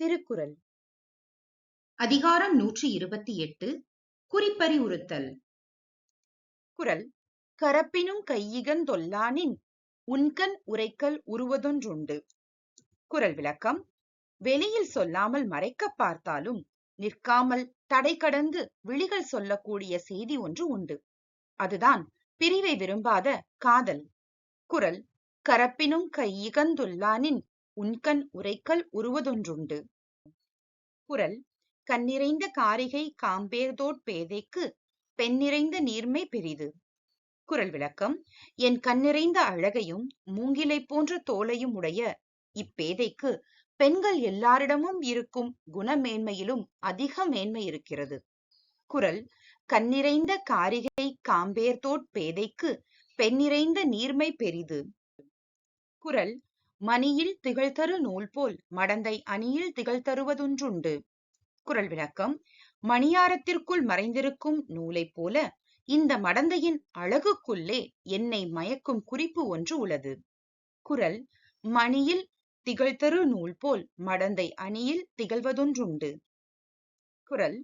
திருக்குறள். அதிகாரம் நூற்றி இருபத்தி எட்டு குறிப்பறிவுறுத்தல். குறள் கரப்பினும் கையிகன் தொல்லானின் உரைக்கல் உருவதொன்றுண்டு. குரல் விளக்கம் வெளியில் சொல்லாமல் மறைக்க பார்த்தாலும் நிற்காமல் தடை கடந்து விழிகள் சொல்லக்கூடிய செய்தி ஒன்று உண்டு. அதுதான் பிரிவை விரும்பாத காதல். குறள் கரப்பினும் கையிகந்துள்ளானின் உண்கண் உரைக்கல் உருவதொன்றுண்டு. குறள் கண்ணிறைந்த காரிகை காம்பேர்தோட் பேதைக்கு பெண்ணிறைந்த நீர்மை பெரிது. குறள் விளக்கம் என் கண்ணிறைந்த அழகையும் மூங்கிலை போன்ற தோலையும் உடைய இப்பேதைக்கு பெண்கள் எல்லாரிடமும் இருக்கும் குணமேன்மையிலும் அதிக மேன்மை இருக்கிறது. குறள் கண்ணிறைந்த காரிகை காம்பேர்தோட் பேதைக்கு பெண்ணிறைந்த நீர்மை பெரிது. குறள் மணியில் திகழ்தரு நூல் போல் மடந்தை அணியில் திகழ்தருவதொன்றுண்டு குறள் விளக்கம் மணியாரத்திற்குள் மறைந்திருக்கும் நூலைப் போல இந்த மடந்தையின் அழகுக்குள்ளே என்னை மயக்கும் குறிப்பு ஒன்று உள்ளது. குறள் மணியில் திகழ்தரு நூல் போல் மடந்தை அணியில் திகழ்வதொன்றுண்டு குரல்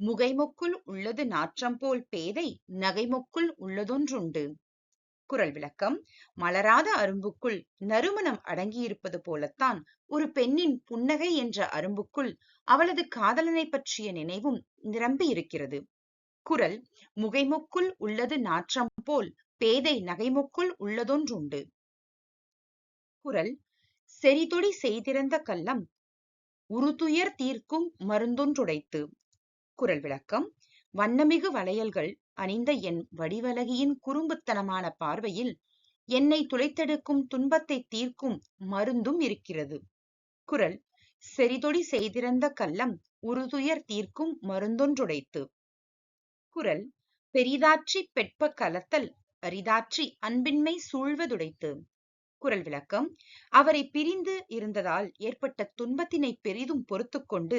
முகைமொக்குள் உள்ளது நாற்றம் போல் பேதை நகைமொக்குள் உள்ளதொன்றுண்டு குரல் விளக்கம். மலராத அரும்புக்குள் நறுமணம் அடங்கியிருப்பது போலத்தான் ஒரு பெண்ணின் புன்னகை என்ற அரும்புக்குள் அவளது காதலனை பற்றிய நினைவும் நிரம்பி இருக்கிறது. குரல் முகைமுக்குள் உள்ளது நாற்றம் போல் பேதை நகைமுக்குள் உள்ளதொன்றுண்டு. குரல் செறிதொடி செய்திருந்த கல்லம் உருதுயர் தீர்க்கும் மருந்தொன்றுடைத்து. குரல் விளக்கம் வண்ணமிகு வளையல்கள் அணிந்த என் வடிவலகியின் குறும்புத்தனமான பார்வையில் என்னை துளைத்தெடுக்கும் துன்பத்தை தீர்க்கும் மருந்தும் இருக்கிறது. குரல் செறிதொடி செய்திருந்த கள்ளம் உருதுயர் தீர்க்கும் மருந்தொன்றுடைத்து. குரல் பெரிதாற்றி பெட்ப கலத்தல் அரிதாற்றி அன்பின்மை சூழ்வதுடைத்து. குரல் விளக்கம். அவரை பிரிந்து இருந்ததால் ஏற்பட்ட துன்பத்தினை பெரிதும் பொறுத்து கொண்டு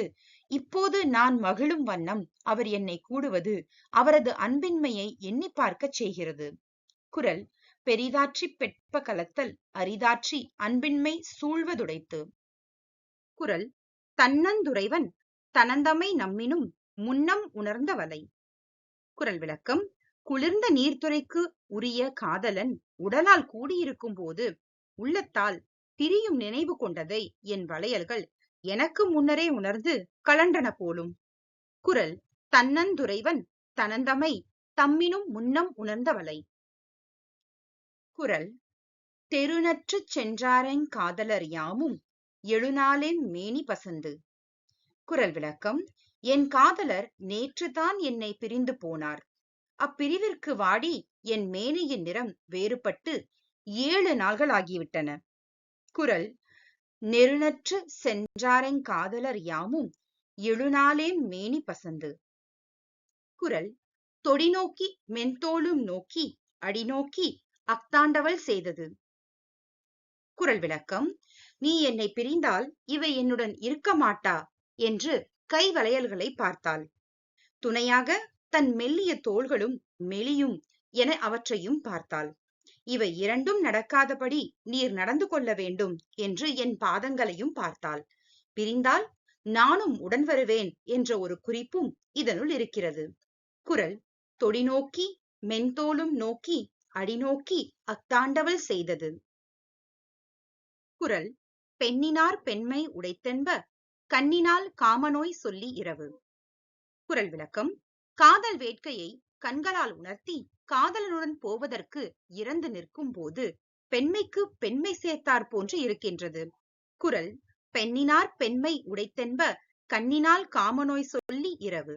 இப்போது நான் மகிழும் வண்ணம் அவர் என்னை கூடுவது அவரது அன்பின்மையை எண்ணி பார்க்கச் செய்கிறது. குரல் பெரிதாற்றி பெட்ப கலத்தல் அரிதாற்றி அன்பின்மை சூழ்வதுடைத்து. குரல் தன்னந்துறைவன் தனந்தமை நம்மினும் முன்னம் உணர்ந்த வலை குரல் விளக்கம் குளிர்ந்த நீர்த்துறைக்கு உரிய காதலன் உடலால் கூடியிருக்கும் போது உள்ளத்தால் பிரியும் நினைவு கொண்டதை என் வளையல்கள் எனக்கு முன்னரே உணர்ந்து கலண்டன போலும். குரல் தன்னந்துறைவன் தனந்தமை தம்மினும் முன்னம் உணர்ந்தவளை. குரல் தெருநற்று சென்றாரன் காதலர் யாமும் எழுநாளின் மேனி பசந்து. குரல் விளக்கம் என் காதலர் நேற்றுதான் என்னை பிரிந்து போனார். அப்பிரிவிற்கு வாடி என் மேனியின் நிறம் வேறுபட்டு ஏழு நாள்கள் ஆகிவிட்டன. குரல் நெருநற்று சென்றாரெங் காதலர் யாமும் எழுநாளே மேனி பசந்து குரல் தொடிநோக்கி மென்தோளும் நோக்கி அடிநோக்கி அக்தாண்டவள் செய்தது குரல் விளக்கம் நீ என்னை பிரிந்தால் இவை என்னுடன் இருக்க மாட்டா என்று கை வளையல்களை பார்த்தாள். துணையாக தன் மெல்லிய தோள்களும் மெலியும் என அவற்றையும் பார்த்தாள். இவை இரண்டும் நடக்காதபடி நீர் நடந்து கொள்ள வேண்டும் என்று என் பாதங்களையும் பார்த்தாள். பிரிந்தால் நானும் உடன் வருவேன் என்ற ஒரு குறிப்பும் இதனுள் இருக்கிறது. குரல் தொடிநோக்கி மென்தோலும் நோக்கி அடிநோக்கி அத்தாண்டவள் செய்தது. குரல் பெண்ணினார் பெண்மை உடைத்தென்ப கண்ணினால் காமநோய் சொல்லி இரவு. குரல் விளக்கம் காதல் வேட்கையை கண்களால் உணர்த்தி காதலனுடன் போவதற்கு இறந்து நிற்கும் போது பெண்மைக்கு பெண்மை சேர்த்தார் போன்று இருக்கின்றது. குரல் பெண்ணினார் பெண்மை உடைத்தென்ப கண்ணினால் காமநோய் சொல்லி இரவு.